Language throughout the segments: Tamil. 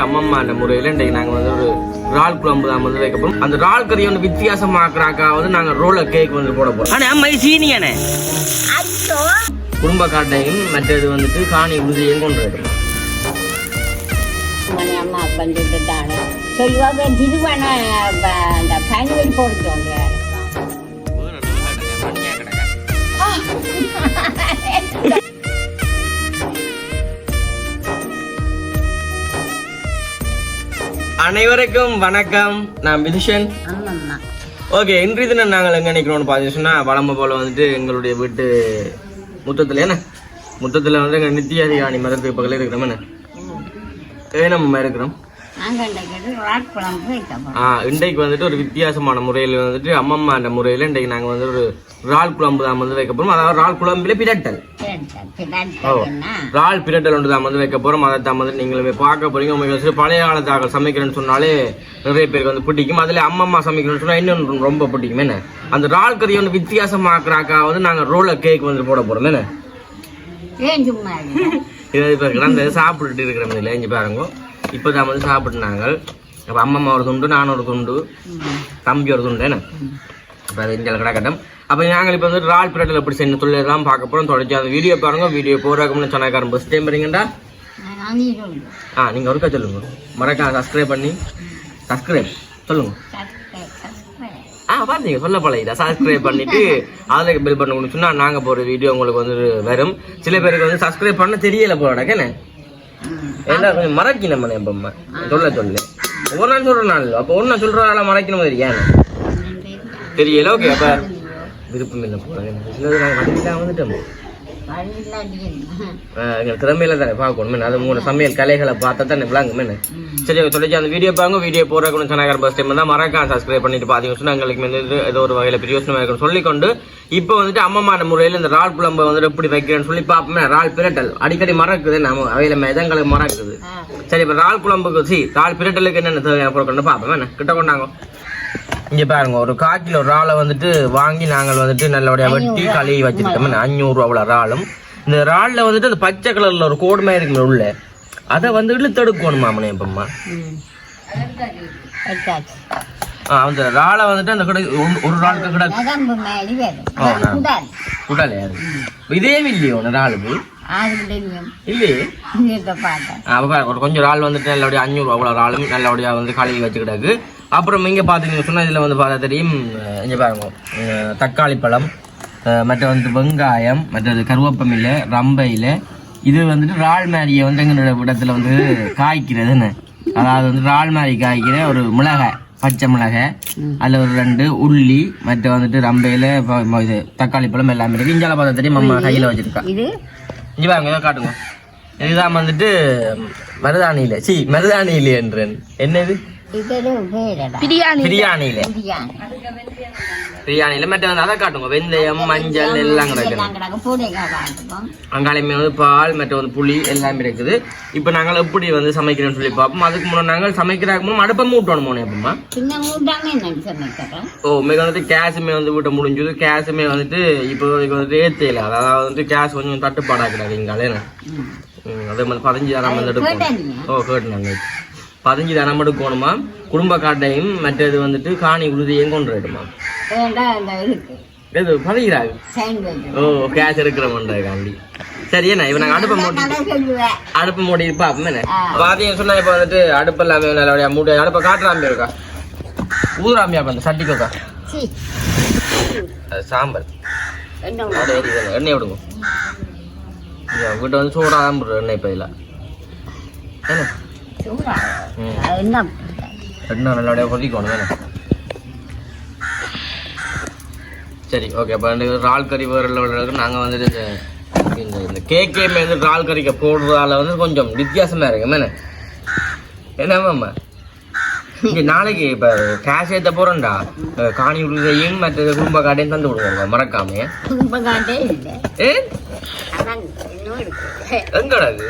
அம்மம்மா அந்த முறையில் இன்றைக்கு நாங்கள் வந்து ஒரு இறால் குழம்பு தான் வந்து வைக்க போகிறோம் அந்த இறால் கறியை வந்து வித்தியாசமாக்குறாக்கா வந்து நாங்கள் ரோலர் கேக் வந்து போட போகிறோம் ஆனால் அம்மா சீனியானே குடும்ப காட்டையும் மற்றது வந்துட்டு காணி உறுதியையும் கொண்டு வரணும் அம்மா வந்துட்டாங்க சொல்லுவாங்க திருவண்ண அந்த பனிவெளி போட அனைவருக்கும் வணக்கம். நான் விதுஷன். ஓகே இன்றைய தினம் நாங்கள் எங்கே நிற்கிறோம்னு பார்த்தீங்கன்னா வளம்ப போல் வந்துட்டு எங்களுடைய வீட்டு முத்தத்தில் என்ன? முத்தத்தில் வந்து எங்கள் நித்தியாதிகாணி மதத்துக்கு பக்கத்தில் இருக்கிறோம் என்ன? ஏனம்மா இருக்கிறோம். நாங்கள் இன்றைக்கு ஆ வந்துட்டு ஒரு வித்தியாசமான முறையில் வந்துட்டு அம்மம்மா அந்த முறையில் இன்றைக்கு நாங்கள் வந்து ஒரு இறால் குழம்பு தான் வந்து வைக்க போகிறோம் அதாவது இறால் குழம்புல பிரட்டல் ஓ இறால் பிரட்டல் ஒன்று தான் வந்து வைக்க போகிறோம் அதை தான் வந்து நீங்களுமே பார்க்க போறீங்க. உங்களுக்கு வந்து பழைய காலத்தாக சமைக்கிறேன்னு சொன்னாலே நிறைய பேருக்கு வந்து பிடிக்கும். அதில் அம்மம்மா சமைக்கிறேன்னு சொன்னால் இன்னும் ரொம்ப பிடிக்கும். என்ன? அந்த இறால் கறியை வந்து வித்தியாசமாக்குறாக்கா வந்து நாங்கள் ரோலர் கேக் வந்து போட போகிறோம் என்ன? இது இப்போ கிடந்து சாப்பிட்டுட்டு இருக்கிறோம் இதில் இங்கே பாருங்க. இப்போ தான் வந்து சாப்பிட்டுனாங்க அப்போ அம்மம்மா ஒரு துண்டு நான் ஒரு துண்டு. தம்பி ஒரு துண்டு என்ன? இப்போ அது இங்கே கிடக்கட்டும். அப்போ நாங்கள் இப்போ வந்து ரால் பிரட்டல் எப்படி சொல்லி தான் பார்க்க போகிறோம் தொடர்ச்சி அந்த வீடியோ பாருங்க. வீடியோ போகிறதுக்கு சொன்னாக்காரன் பஸ் டைம் சொல்லுங்க ஆ நீங்கள் ஒருக்கா சொல்லுங்க. மறக்காம சப்ஸ்கிரைப் பண்ணி. சப்ஸ்கிரைப் சொல்லுங்க. Subscribe, subscribe. ஆ பார்த்தீங்க சொல்ல பழகிதா சப்ஸ்கிரைப் பண்ணிட்டு அதில் பில் பண்ண சொன்னா நாங்கள் போகிற வீடியோ உங்களுக்கு வந்து வரும். சில பேருக்கு வந்து சப்ஸ்கிரைப் பண்ண தெரியல போடாக்க என்ன? எல்லாம் கொஞ்சம் மறக்கணும் நம்ம எப்பம்மா சொல்ல சொல்லு. ஒரு நாள் சொல்ற நாள். அப்போ ஒரு நாள் சொல்றாள் மறைக்கணும் தெரியும் ஏன். தெரியல ஓகே அப்ப விருப்பம் இல்லை போகிறேன் சிலது நாங்கள் வண்டிலாம் வந்துட்டோம் வழியில அடிக்கணும். ஆஹ் எங்க திறமையில தானே பார்க்கணும். அது உங்களோட சமையல் கலைகளை பார்த்தா தானே விளாங்க. சரி தொடர்ச்சி அந்த வீடியோ பாருங்க. வீடியோ போறதுக்கு சொன்னாங்க பஸ் டைம் தான் மறக்காம சப்ஸ்கிரைப் பண்ணிட்டு பாத்தீங்க சொன்னா எங்களுக்கு வந்து இது ஏதோ ஒரு வகையில பிரயோசனமா இருக்குன்னு சொல்லிக்கொண்டு இப்போ வந்துட்டு அம்மம்மான முறையில் இந்த ரால் குழம்பு வந்துட்டு எப்படி வைக்கிறேன்னு சொல்லி பார்ப்போமே. ரால் பிரட்டல். அடிக்கடி மறக்குது நம்ம அவையில இதங்களுக்கு மறக்குது. சரி இப்போ ரால் குழம்புக்கு சி ரால் பிரட்டலுக்கு என்னென்ன தேவையான பொருட்கள்னு பார்ப்போம் கிட்ட கொண்டாங்க. இங்க பாருங்க ஒரு கால் கிலோ இறாலை வந்துட்டு வாங்கி நாங்கள் வந்துட்டு நல்லபடியா வெட்டி கழுவி வச்சிருக்கோம். அஞ்சூறு ரூபா அவ்வளோ இறாலும். இந்த இறால்ல வந்துட்டு அந்த பச்சை கலர்ல ஒரு கோடு மாதிரி இருக்குமே உள்ள. அதை வந்து இழுத்தெடுக்கணும் மாமனே இப்பம்மா அந்த இறாலை வந்துட்டு அந்த கடை ஒரு- ஒரு இறாலுக்கு கடை குடல். அது. இதே இல்லையோ. ஒரு இறாலுக்கு. இல்லையே ஒரு கொஞ்சம் இறால் வந்துட்டு நல்லபடியா அஞ்சூறு அவ்வளோ இறாலும் நல்லபடியா வந்து கழுவி வச்சுக்கிட்டாக்கு அப்புறம் இங்க பாத்தீங்கன்னு சொன்னா இதுல வந்து பார்த்தா தெரியும் இங்க பாருங்க. தக்காளி பழம் மற்ற வந்து வெங்காயம் மற்றது கருவேப்பமில்ல ரம்பையில இது வந்துட்டு இறால் மேரியை வந்து எங்களோட இடத்துல வந்து காய்க்கிறது என்ன அதாவது வந்து இறால் மாதிரி காய்க்கிற ஒரு மிளகாய் பச்சை மிளகாய். அதில் ஒரு ரெண்டு உள்ளி மற்ற வந்துட்டு ரம்பையில இது தக்காளி பழம் எல்லாமே இருக்கு. இஞ்சால பார்த்தா தெரியும் அம்மா கையில வச்சிருக்கா. இங்க பாருங்க இதை காட்டுங்க. இதுதான் வந்துட்டு மருதாணியில சி மருதாணியில என்றேன். என்னது. பிரியாணியில பிரியாணி. பிரியாணியில மற்ற வந்து அதை காட்டுங்க வெந்தயம் மஞ்சள் எல்லாம் கிடக்குது. அங்காலையுமே வந்து பால் மற்ற வந்து புளி எல்லாமே இருக்குது இப்போ நாங்கள் எப்படி வந்து சமைக்கிறோம்னு சொல்லி பார்ப்போம் அதுக்கு முன்னாடி நாங்கள் சமைக்கிறதுக்கு முன்னாடி அடுப்பை மூட்டணும் என்னன்னு சமைக்கிறோம் ஓ மிக வந்துட்டு கேஸுமே வந்து வீட்டை முடிஞ்சது கேஸுமே வந்துட்டு இப்போ வந்துட்டு ஏத்தையில அதாவது வந்து கேஸ் கொஞ்சம் தட்டுப்பாடாக கிடாது இங்காலே அதே மாதிரி பதினஞ்சு தரம் வந்து? ஓ கேட்டுனாங்க பதினஞ்சு தரம் எடுக்கணுமா? குடும்ப காட்டையும் மற்றது வந்துட்டு காணி உறுதியையும் கொண்டு வரட்டுமா? பதிகிறாங்க சாண்ட்விச் ஓ கேஸ் எடுக்கிறோம்ன்றதுக்காண்டி சரி என்ன இப்போ நாங்கள் அடுப்பை சொல்லுவேன் அடுப்பு மூடி பார்ப்போம் என்ன? ஆ. பாத்தீங்க சொன்னா இப்போ வந்துட்டு அடுப்பு எல்லாமே நல்லபடியா அடுப்பை காட்டுறாமே இருக்கா ஊதுறாமையா அந்த சட்டிக்கோக்கா சி. அது சாம்பல் என்ன அது எரியுது. எண்ணெய் விடுங்க. வீட்டை வந்து சூடாக தான் எண்ணெய் இப்போ இதில் என்ன? என்ன எண்ணெய் நல்லபடியாக கொதிக்கணும் சரி ஓகே அப்போ இந்த இறால் கறி வேறு நாங்கள் வந்துட்டு இந்த இந்த இந்த கேக்கேமே வந்து இறால் கறிக்க போடுறதால வந்து கொஞ்சம் வித்தியாசமாக இருக்கு என்ன என்ன மாமா இங்கே நாளைக்கு இப்போ கேஷ் ஏற்ற போகிறோம்டா காணி உருதையும் மற்ற குடும்ப காட்டையும் தந்து விடுவாங்க மறக்காம இல்லை இன்னும் இருக்கு எங்கடா இது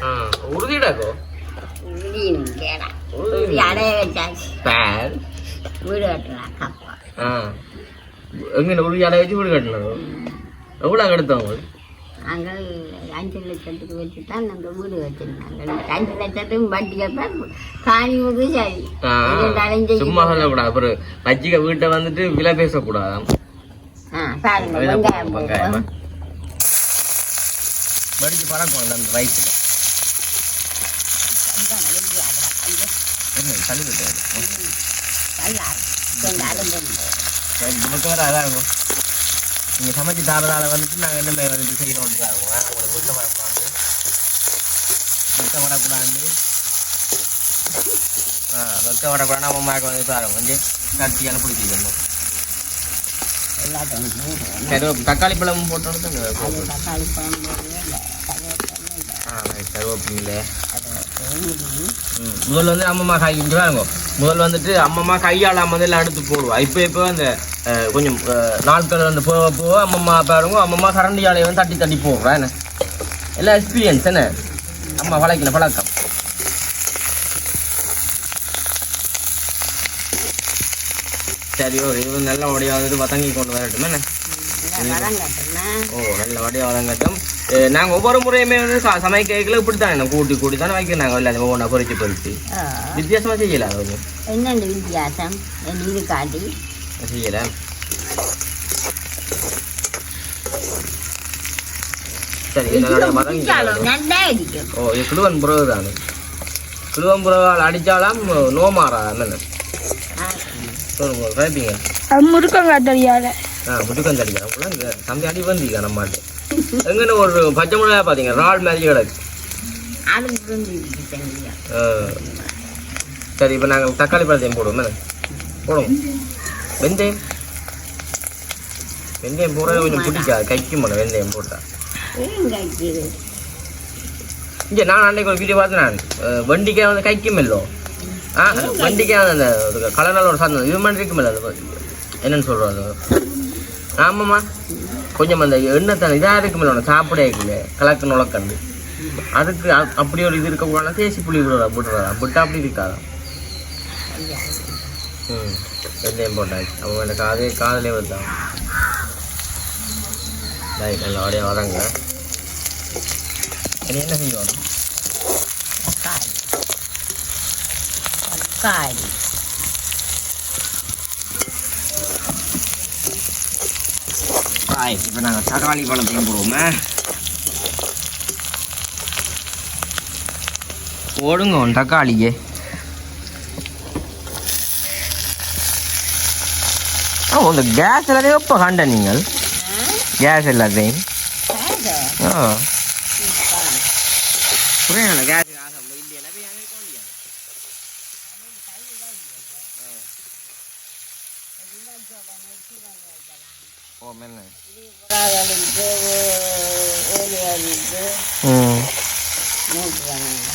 ஆ உறுதிடாக்கோ உறுதியும் கேடா உறுதி அடைய வச்சாச்சு பேர் வீடு கட்டலாம் கப்பா ஆ எங்கே உறுதி வச்சு வீடு கட்டினது எவ்வளோ எடுத்தவங்க நாங்கள் அஞ்சு லட்சத்துக்கு வச்சு தான் நாங்கள் வீடு வச்சிருந்தாங்க அஞ்சு லட்சத்துக்கு சரி ஆ, இருந்தாலும் செய்ய சும்மா சொல்லக்கூடாது அப்புறம் வச்சிக்க வீட்டை வந்துட்டு விலை பேசக்கூடாதாம் ஆ பாருங்க வெங்காயம் வெங்காயமா? மடிச்சு பறக்கும் அந்த ரைட்டு என்ன தள்ளி வேற அதான் இருக்கும் நீங்கள் சமைச்சு தரதால வந்துட்டு நாங்கள் என்ன மாதிரி வந்துட்டு செய்யணும் வந்துட்டு உங்களுக்கு விட்ட வரக்கூடாது விட்ட வரக்கூடாது ஆ வெக்க வரக்கூடாது நம்ம அம்மாவுக்கு வந்து பாருங்க கொஞ்சம் கட்டியால் பிடிச்சிக்கணும் தக்காளி பழம் போட்டோன்னு தான் தக்காளி பழம் ஆ கருவேப்பிலை. முதல்ல வந்து அம்மம்மா கை இங்கே பாருங்க. முதல்ல வந்துட்டு அம்மம்மா கையால் வந்து எல்லாம் எடுத்து போடுவா. இப்போ இப்போ அந்த கொஞ்சம் நாட்கள் வந்து போக போக அம்மம்மா பாருங்க அம்மம்மா கரண்டியாலையை வந்து தட்டி தட்டி போடுறா என்ன? எல்லாம் எக்ஸ்பீரியன்ஸ் என்ன? அம்மா பழக்கின பழக்கம். சரி ஓ இது நல்ல வடியாக வந்துட்டு வதங்கி கொண்டு வரட்டும் என்ன? ஓ நல்ல வடியாக வதங்கட்டும். நாங்கள் ஒவ்வொரு முறையுமே வந்து ச- சமைக்கல இப்படி தானே கூட்டி கூட்டி தானே வைக்கிறோம் நாங்கள் எல்லாத்தையும் ஒவ்வொன்றா பொறிச்சு பொறிச்சு வித்தியாசமாக செய்யல கொஞ்சம் என்னென்ன வித்தியாசம் இது காட்டி செய்யல சரி ஓ இது கிழுவன் புறவு தானே கிழுவன் புறவால் அடித்தாலாம் நோமாறா என்னென்ன சொல்லுங்க கேட்பீங்க முருக்கங்காட்டறியால ஆ முட்டுக்கம் தடிக்கிறோம் இங்கே தம்பி அடி வந்தீங்க நம்மாட்டு எங்கன்னு ஒரு பச்சை மிளகா பார்த்தீங்க ரால் மாதிரி கிடக்கு. அது. சரி இப்போ நாங்கள் தக்காளி பழத்தையும் போடுவோம் போடுவோம். வெந்தயம். வெந்தயம் போடுறது கொஞ்சம் பிடிக்காது கைக்கு மாட்டேன் வெந்தயம் போட்டால் இங்கே நான் அன்னைக்கு ஒரு வீடியோ பார்த்தேன் நான். அஹ், வெண்டிக்காய் வந்து கைக்கும் இல்லோ. ஆ வெண்டிக்காய் அந்த கலரால் ஒரு சாதம் இது மாதிரி இருக்கும் இல்லை அது என்னன்னு சொல்கிறது ஆமாம்மா. கொஞ்சம் அந்த எண்ணெய் தான் இதாக இருக்குமே இல்லை சாப்பிடே இருக்குல்ல கலக்கு நுழக்கண்டு அதுக்கு அப்படி ஒரு இது இருக்கக்கூடாது தேசி புளி விடுறா விடுறா விட்டா அப்படி இருக்காதா? ம். வெந்தயம் போட்டாச்சு. அவங்க எனக்கு அதே காதலே வருதான் ரைட் நல்லா அப்படியே வராங்க என்ன செய்வாங்க தக்காளி. தக்காளி. ரைட் இப்போ நாங்கள் தக்காளி பழத்தையும் போடுவோமே? போடுங்க உன் தக்காளியே. ஆ இந்த கேஸ் எல்லாத்தையும் எப்போ கண்ட நீங்கள்? கேஸ் எல்லாத்தையும். ஆ. புரியல கேஸ் Thank you. புறாவலிக்கு ஓலி அடிக்கு ம் மூட்டு வேணும்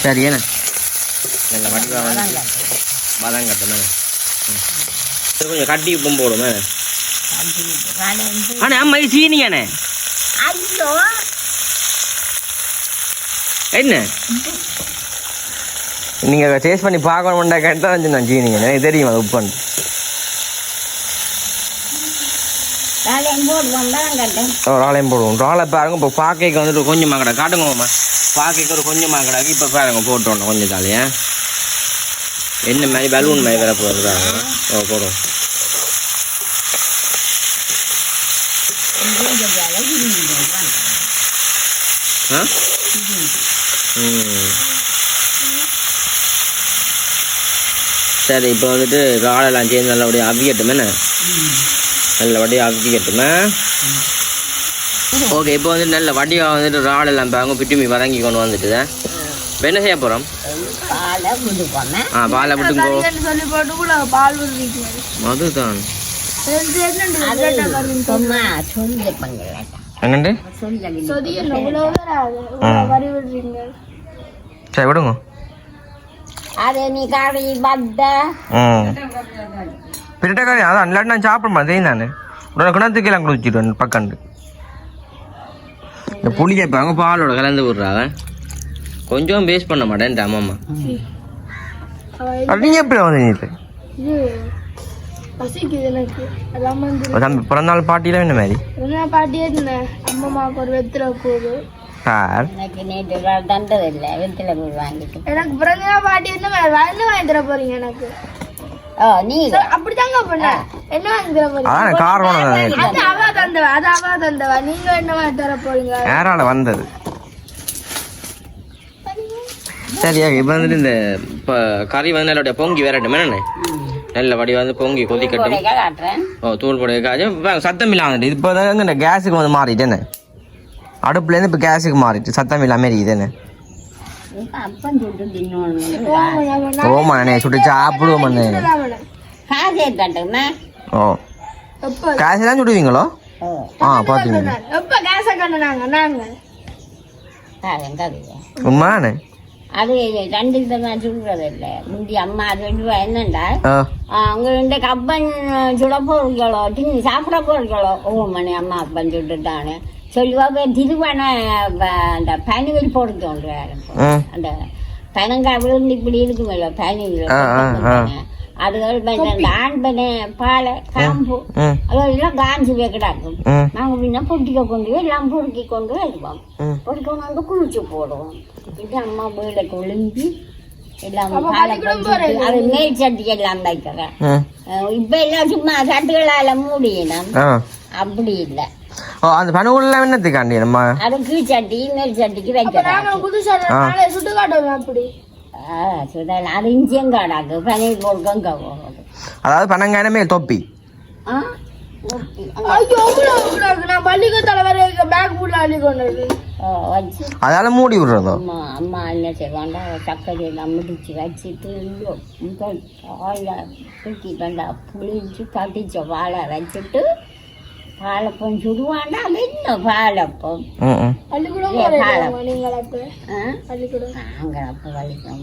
சரி என்ன நல்ல வடிவா வந்து பதம் கட்டணும் கொஞ்சம் கட்டி உப்பும் போடுமே அண்ணே அம்மா இது சீனியாண்ணே ஐயோ என்ன நீங்கள் டேஸ்ட் பண்ணி பார்க்கணும்டா கேட்டால் நான் சீனிங்க எனக்கு தெரியும் அது உப்புன்னு. வேலையும் போடுவோம் போடுவோம் ராளை பாருங்க இப்போ பாக்கைக்கு வந்துட்டு கொஞ்சம் மாங்கடா காட்டுங்கம்மா. பாக்கைக்கு ஒரு கொஞ்சம் மாங்கடாக்கு இப்போ பாருங்க போட்டோம் கொஞ்சம் தாலியா என்ன மாதிரி பலூன் மாதிரி போகுது பாருங்க. ஓ போடும் ஆ? ம். சரி இப்போ வந்துட்டு ராளெல்லாம் சேர்ந்து நல்லபடியாக அவிக்கட்டும் என்ன? நல்லபடியாக அவிக்கட்டுமே ஓகே இப்போ வந்து நல்ல வடிவாக வந்துட்டு ரால் எல்லாம் பாருங்க பிட்டுமி வதங்கி கொண்டு வந்துட்டு இப்போ என்ன செய்ய போகிறோம் ஆ? பாலை விட்டுங்கோ சொல்லி போட்டு கூட பால் விடுறீங்க அதுதான். என்னண்டு சரி விடுங்க. பிரிட்டக்காரி அதான் இல்லாட்டி நான் சாப்பிட மாட்டேன் நான். உடனே கிணத்துக்கு எல்லாம் குடிச்சிடுவேன் பக்கண்டு. இந்த புளியை பாங்க பாலோட கலந்து விட்றாங்க. கொஞ்சம் வேஸ்ட் பண்ண மாட்டேன் அம்மா அது நீங்கள் எப்படி வந்து தம்பி பிறந்தநாள் பாட்டியில என்ன மாதிரி? பாட்டியே அம்மாவுக்கு ஒரு வெத்திர போகுது சார் எனக்கு ஒரு நாள் தந்ததில்லை வெத்தில போய் வாங்கிட்டு. எனக்கு பிறந்த பாட்டி என்ன என்ன வாங்கி தர போறீங்க எனக்கு? அப்படிதாங்க பண்ண. என்ன வாங்கி தர போறீங்க? அது அவ தந்தவ அது அவ தந்தவ. நீங்க என்ன வாங்கி தர போறீங்க? யாரால வந்தது. சரி இப்போ வந்துட்டு இந்த இப்போ கறி வந்து நல்லபடியா பொங்கி வரட்டும். என்ன நல்ல வடி வந்து பொங்கி கொதிக்கட்டும். ஓ தூள் போட காய்ச்சி சத்தம் இல்லாம வந்துட்டு இப்போ தான் இந்த கேஸுக்கு வந்து மாறிட்டு என்ன அடுப்புலேருந்து இப்போ கேஸுக்கு மாறிட்டு சத்தம் இல்லாமல் இருக்குது என்ன இப்ப அப்பம் சுட்டு தின்னோன்னு ஓமா அண்ணே சுட்டு சாப்பிடுவோம் அண்ணே. ஓ. காசு தான் சுடுவீங்களோ? ஆ. பார்த்தீங்க உண்மையானே அது ரெண்டு இதை? நான் சொல்றது இல்லை. முந்தி அம்மா அது ரெண்டு என்னண்டா? ஆ. அங்கே ரெண்டு கப்பன் சுட போறீங்களோ? சாப்பிட போறீங்களோ? ஓ மணி அம்மா அப்பன் சுட்டுட்டானு. சொல்லுவாங்க திருவண்ண அந்த பனிவில் போடுறோம் ம் அந்த பனங்காய் விழுந்து இப்படி இருக்குமில்ல பனிவில். அதுகள் அந்த ஆண்பனை பாலை காம்பு அதெல்லாம் காஞ்சி வைக்கிடாக்கும் ம் நாங்கள் பின்ன பொட்டிக்க கொண்டு போய் எல்லாம் பொறுக்கி கொண்டு வருவோம். பொறுக்கி கொண்டு வந்து குளிச்சு போடுவோம். இது அம்மா வீட கொழும்பி எல்லாம்? அது மேல் சட்டி எல்லாம் அஹ் இப்ப எல்லாம் சும்மா சட்டுகளால மூடியணும் ஆ. அப்படி இல்லை. அந்த பனுகுள்ள என்னத்துக்காண்டி நம்ம? அது கீழ் சட்டி மேல் சட்டிக்கு நாங்க வைக்கிறேன் புதுசா நாளை சுட்டு காட்டுவோம் அப்படி? சுடல அது இஞ்சியம் காடாக்கு போடுங்க போகிறது அதாவது பனங்காயன மேல் தொப்பி. அதால மூடி விடுறதோ? அம்மா அம்மா என்ன செய்வாண்டா? சர்க்கரை எல்லாம் முடிச்சு வச்சுட்டு தூக்கி கொண்டா புளிஞ்சு கட்டிச்ச வாழை வச்சுட்டு பாலப்பம் சுடுவாண்டா அது என்ன பாலப்பம் ம் ம் பள்ளிக்கூடம் ஏ, போறீங்க பாலம். நீங்கள் அப்ப ஆ? பள்ளிக்கூடம் நாங்கள் அப்போ வலிக்கும்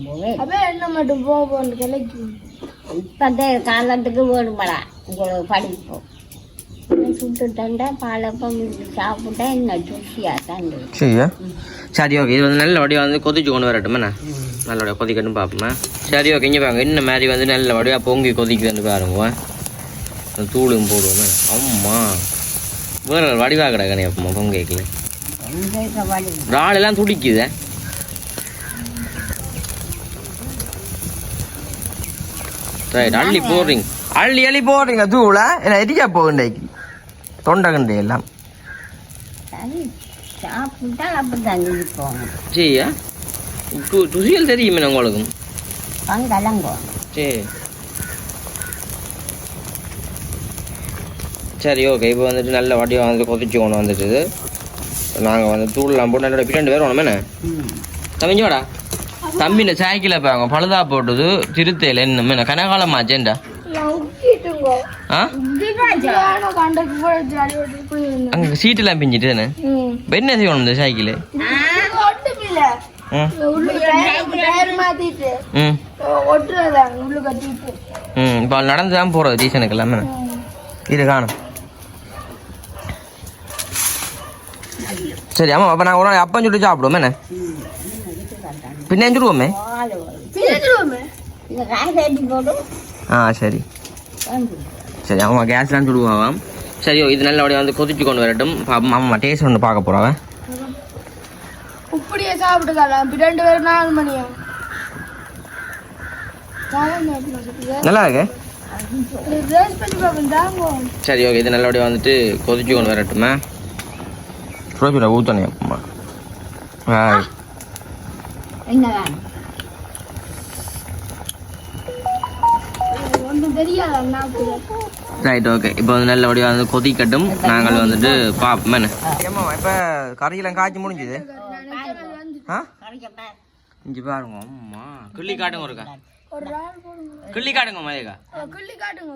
கிளைக்கு இப்போதே காலத்துக்கு வேணுமடா உங்களுக்கு படிப்போம் சுட்டுட்டா பாலப்பம் சாப்பிட்டா என்ன ருசியாக தான் இருக்கு. சரியா சரி ஓகே இது வந்து நல்ல வடிவா வந்து கொதிச்சு கொண்டு வரட்டும் என்ன நல்ல வடிவா கொதிக்கட்டும் பார்ப்போமா சரி ஓகே இங்கே பாருங்க இன்ன மாதிரி வந்து நல்ல வடிவா பொங்கி கொதிக்குதுன்னு பாருங்க தூளும் போடுவோமே அம்மா வேற வடிவா கிடக்கணே அப்பமா பொங்கிக்கல எங்க இருக்க வலி இறால் எல்லாம் துடிக்குதே ரைட் அள்ளி போடுறீங்க. அள்ளி அள்ளி போடுறீங்க தூள. என்ன எரியா போகுண்டைக்கு தொண்டை கண்டு எல்லாம். சரியா து- ருசிகள் தெரியுமே உங்களுக்கு? பங்கலங்கோ சரி சரி ஓகே இப்போ வந்துட்டு நல்ல வடிவம் வந்து கொதிச்சு கொண்டு வந்துட்டுது. நாங்கள் வந்து தூள்லாம் போட்டு நல்ல ரெண்டு பேர் வேணுமே என்ன? தம்பிஞ்சோடா தம்பி இந்த சைக்கிளை பாருங்க. பழுதா போட்டது திருத்தையில் என்ன? கனகாலமாச்சேன்டா நான் உக்கிட்டுங்க. ஆ? நான் கண்டக்கு போய் ஜாலி ஓட்டி போயிருந்தேன். அங்கே சீட்டெல்லாம் பிஞ்சிட்டு தானே இப்போ என்ன செய்யணும் இந்த சைக்கிள் ம். இப்போ நடந்து தான் போகிறது டீசனுக்கு எல்லாமே இது காணும். சரி ஆமாம் அப்போ நான் ஒரு நாள் அப்பம் சுட்டு சாப்பிடுவோம் என்ன? பின்ன ஆ சரி. சரி ஆமாம் கேஸ்லாம் சுடுவான் சரி இது நல்லபடியாக வந்து கொதிச்சு கொண்டு வரட்டும். ஆமாம் டேஸ்ட் ஒன்று பார்க்க போகிறவன் இப்படியே சாப்பிட்டுக்கலாம். ரெண்டு பேரும் நாலு மணியா? நல்லா இருக்கு? சரி ஓகே இது நல்லபடியாக வந்துட்டு கொதிச்சு கொண்டு வரட்டுமே? ஒன்றும் தெரியாது நாக்கு ரைட் ஓகே இப்போ வந்து நல்லபடியாக வந்து கொதிக்கட்டும் நாங்கள் வந்துட்டு பார்ப்போம் என்ன? இப்போ கறியெல்லாம் காய்ச்சி முடிஞ்சுது. ஆ? இங்கே பாருங்க அம்மா. கிள்ளி காட்டுங்க ஒருக்கா. ஒரு ஆள் போடுங்க. கிள்ளி காட்டுங்க மதியக்கா கிள்ளி காட்டுங்க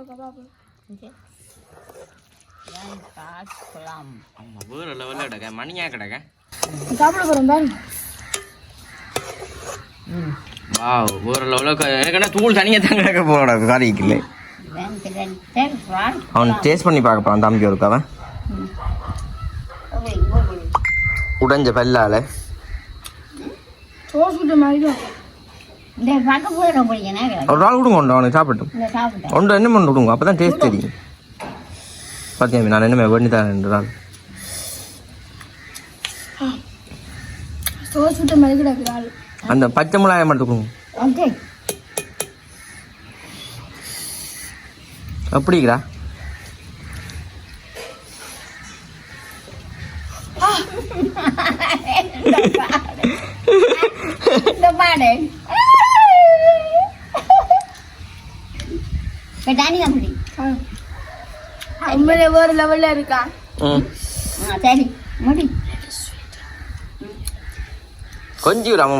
பாப்போம் காசுலாம் ஆமாம் வேறு லெவலில் கிடக்க. மணியா கிடக்க. சாப்பிட போறோம் பாருங்க. வா வேறு லெவலில் எனக்கு தூள் தனியாக தான் கிடக்க கறிக்குள்ள அவன் டேஸ்ட் பண்ணி பார்க்க போகிறான் தம்பி ஒருக்கா அவன் உடைஞ்ச பல்லால. ஒரு ஆள் கொடுங்க உண்டு அவனுக்கு சாப்பிட்டேன் ஒன்று என்ன பண்ணி விடுங்க? அப்போ தான் டேஸ்ட் தெரியும். பார்த்தியா நான் என்ன கிடக்குது ஆள் அந்த பச்சை மிளகாயை மட்டும் கொடுங்க. அப்படிங்களா இந்த பாடு இப்ப தண்ணி அப்படி லெவலில் இருக்கா? சரி முடி. கொஞ்சம் ஒரு அம்மா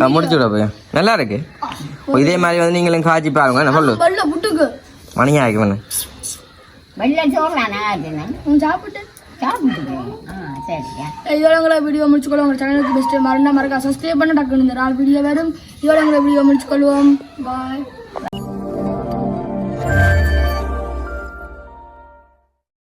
நான் முடிச்சு விட போய் நல்லா இருக்கு. இதே மாதிரி வந்து நீங்களும் காய்ச்சி பாருங்க சொல்லு. பல்ல புட்டுக்கு மணியா ஆகி சரியா இதோட வீடியோ முடிச்சுக்கொள்ளும் உங்கள் சேனலுக்கு பெஸ்ட்டு மறந்தா மறக்கா சப்ஸ்கிரைப் பண்ண டக்குன்னு இந்த நாலு வீடியோ வரும். இதோட வீடியோ முடிச்சுக்கொள்வோம். பாய்